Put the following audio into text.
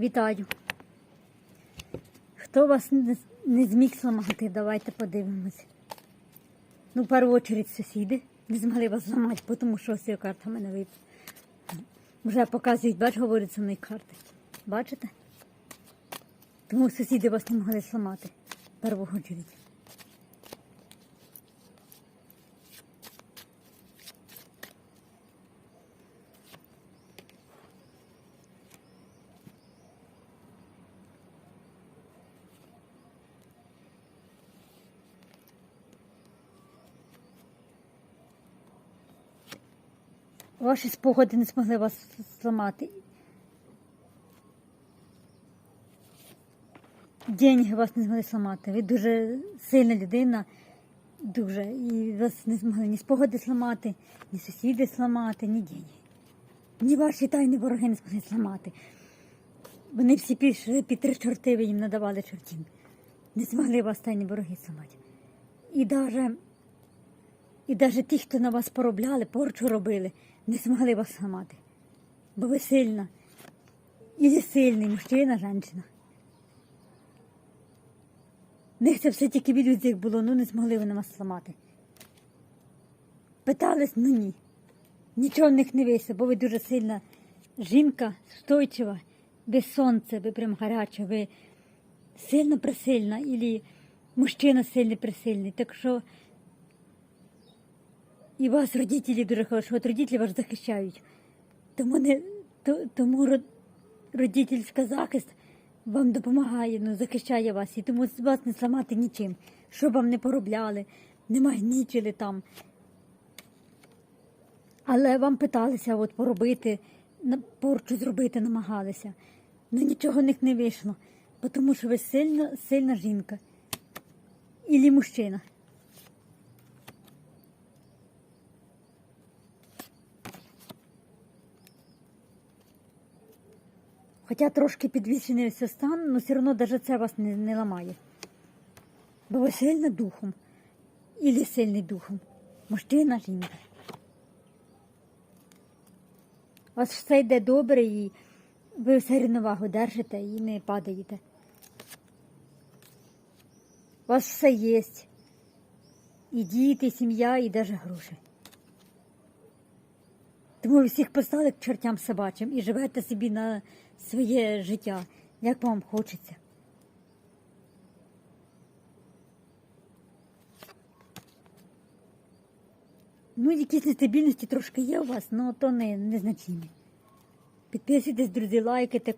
Вітаю. Хто вас не, зміг зламати, давайте подивимось. Ну, в першу чергу сусіди не змогли вас зламати, тому що ось ця карта в мене випала. Вже показують, бач, говорять со мною карти. Бачите? Тому сусіди вас не могли зламати. Першу чергу. Ваші спогади не змогли вас зламати. Деньги вас не змогли зламати. Ви дуже сильна людина, дуже. І вас не змогли ні спогади зламати, ні сусіди зламати, ні деньги. Ні ваші тайні вороги не змогли зламати. Вони всі пішли під три чорти, ви їм надавали чортів. Не змогли вас тайні вороги зламати. І навіть і навіть ті, хто на вас поробляли, порчу робили, не змогли вас зламати. Бо ви сильна. І сильний мужчина, жінка. В них це все тільки від людях було, ну не змогли вони вас зламати. Питались, ну ні. Нічого в них не вийшло, бо ви дуже сильна жінка, стойчива, ви сонце, ви прям гаряча, ви сильно присильна, і мужчина сильний присильний. Так що і вас родителі дуже хороші, от родителі вас захищають. Тому, не, то, тому ро- родительський захист вам допомагає, ну, захищає вас. І тому вас не зламати нічим. Що вам не поробляли, не магнічили там. Але вам питалися от поробити, порчу зробити, намагалися. Ну нічого в них не вийшло, тому що ви сильна, сильна жінка. Ілі мужчина. Хоча трошки підвищений ось стан, але все одно навіть це вас не, не ламає. Бо ви сильна духом. Ілі сильний духом. Мужчина, жінка. У вас все йде добре і ви все рівновагу держите і не падаєте. У вас все є. І діти, і сім'я, і навіть гроші. Тому ви всіх послали к чортям собачим і живете собі на своє життя, як вам хочеться. Ну, якісь нестабільності трошки є у вас, але то не, незначні. Підписуйтесь, друзі, лайкайте,